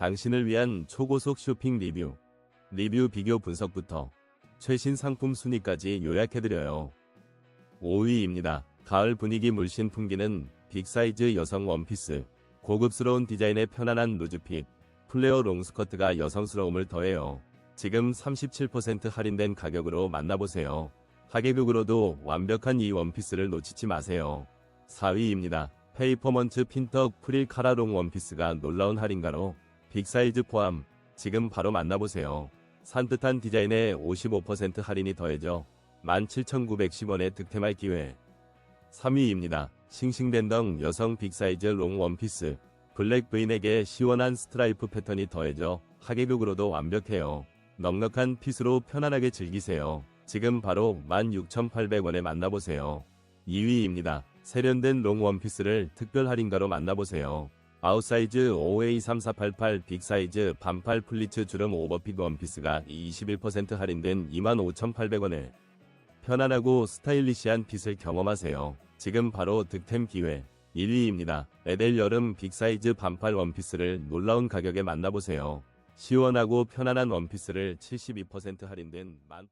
당신을 위한 초고속 쇼핑 리뷰. 리뷰 비교 분석부터 최신 상품 순위까지 요약해드려요. 5위입니다. 가을 분위기 물씬 풍기는 빅사이즈 여성 원피스. 고급스러운 디자인의 편안한 루즈핏. 플레어 롱스커트가 여성스러움을 더해요. 지금 37% 할인된 가격으로 만나보세요. 하계극으로도 완벽한 이 원피스를 놓치지 마세요. 4위입니다. 페이퍼먼트 핀턱 프릴 카라롱 원피스가 놀라운 할인가로 빅사이즈 포함 지금 바로 만나보세요. 산뜻한 디자인에 55% 할인이 더해져 17,910원에 득템할 기회. 3위입니다. 싱싱댄덩 여성 빅사이즈 롱 원피스. 블랙 브인에게 시원한 스트라이프 패턴이 더해져 하계극으로도 완벽해요. 넉넉한 핏으로 편안하게 즐기세요. 지금 바로 16,800원에 만나보세요. 2위입니다. 세련된 롱 원피스를 특별 할인가로 만나보세요. 아웃사이즈 OA3488 빅사이즈 반팔 플리츠 주름 오버핏 원피스가 21% 할인된 25,800원에 편안하고 스타일리시한 핏을 경험하세요. 지금 바로 득템 기회. 1위입니다. 에델 여름 빅사이즈 반팔 원피스를 놀라운 가격에 만나보세요. 시원하고 편안한 원피스를 72% 할인된 18,000